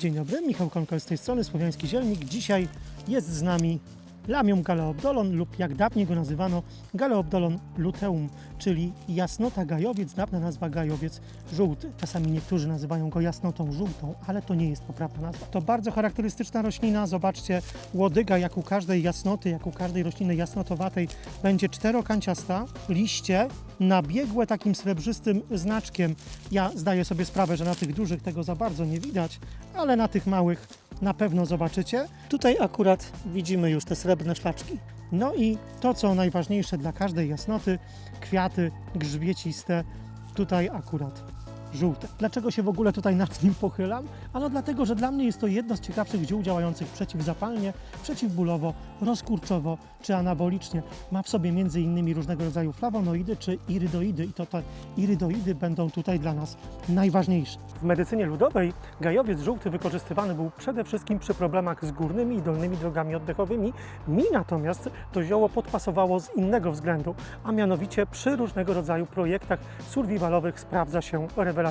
Dzień dobry, Michał Konkol z tej strony, Słowiański Zielnik. Dzisiaj jest z nami Lamium galeobdolon lub jak dawniej go nazywano galeobdolon luteum, czyli jasnota gajowiec, dawna nazwa gajowiec żółty. Czasami niektórzy nazywają go jasnotą żółtą, ale to nie jest poprawna nazwa. To bardzo charakterystyczna roślina, zobaczcie, łodyga jak u każdej jasnoty, jak u każdej rośliny jasnotowatej będzie czterokanciasta, liście nabiegłe takim srebrzystym znaczkiem. Ja zdaję sobie sprawę, że na tych dużych tego za bardzo nie widać, ale na tych małych na pewno zobaczycie. Tutaj akurat widzimy już te srebrne szlaczki. No i to, co najważniejsze dla każdej jasnoty, kwiaty grzbieciste, tutaj akurat żółte. Dlaczego się w ogóle tutaj nad nim pochylam? Ano dlatego, że dla mnie jest to jedno z ciekawszych ziół działających przeciwzapalnie, przeciwbólowo, rozkurczowo czy anabolicznie. Ma w sobie innymi różnego rodzaju flawonoidy czy irydoidy i to te irydoidy będą tutaj dla nas najważniejsze. W medycynie ludowej gajowiec żółty wykorzystywany był przede wszystkim przy problemach z górnymi i dolnymi drogami oddechowymi. Mi natomiast to zioło podpasowało z innego względu, a mianowicie przy różnego rodzaju projektach survivalowych sprawdza się rewelacyjnie.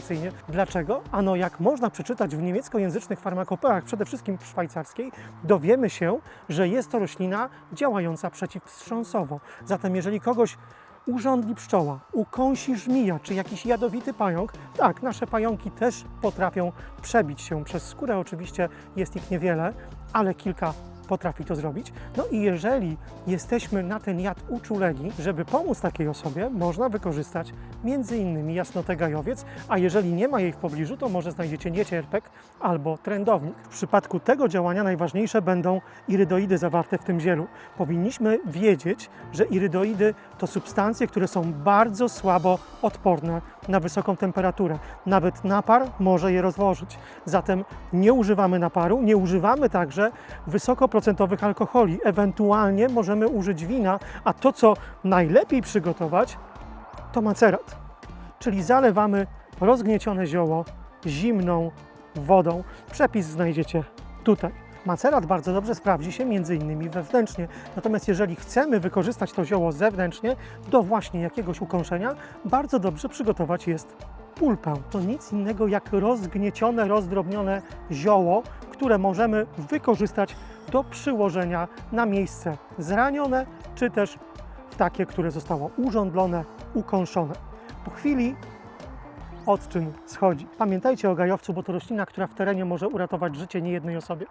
Dlaczego? Ano jak można przeczytać w niemieckojęzycznych farmakopeach, przede wszystkim w szwajcarskiej, dowiemy się, że jest to roślina działająca przeciwwstrząsowo. Zatem jeżeli kogoś urządli pszczoła, ukąsi żmija czy jakiś jadowity pająk, tak, nasze pająki też potrafią przebić się przez skórę. Oczywiście jest ich niewiele, ale kilka potrafi to zrobić. No i jeżeli jesteśmy na ten jad uczuleni, żeby pomóc takiej osobie, można wykorzystać między innymi jasnotę gajowiec, a jeżeli nie ma jej w pobliżu, to może znajdziecie niecierpek albo trędownik. W przypadku tego działania najważniejsze będą irydoidy zawarte w tym zielu. Powinniśmy wiedzieć, że irydoidy to substancje, które są bardzo słabo odporne na wysoką temperaturę. Nawet napar może je rozłożyć. Zatem nie używamy naparu, nie używamy także wysokoprocentowych alkoholi. Ewentualnie możemy użyć wina, a to, co najlepiej przygotować, to macerat. Czyli zalewamy rozgniecione zioło zimną wodą. Przepis znajdziecie tutaj. Macerat bardzo dobrze sprawdzi się między innymi wewnętrznie. Natomiast jeżeli chcemy wykorzystać to zioło zewnętrznie do właśnie jakiegoś ukąszenia, bardzo dobrze przygotować jest pulpę. To nic innego jak rozgniecione, rozdrobnione zioło, które możemy wykorzystać do przyłożenia na miejsce zranione, czy też w takie, które zostało urządlone, ukąszone. Po chwili odczyn schodzi. Pamiętajcie o gajowcu, bo to roślina, która w terenie może uratować życie niejednej osobie.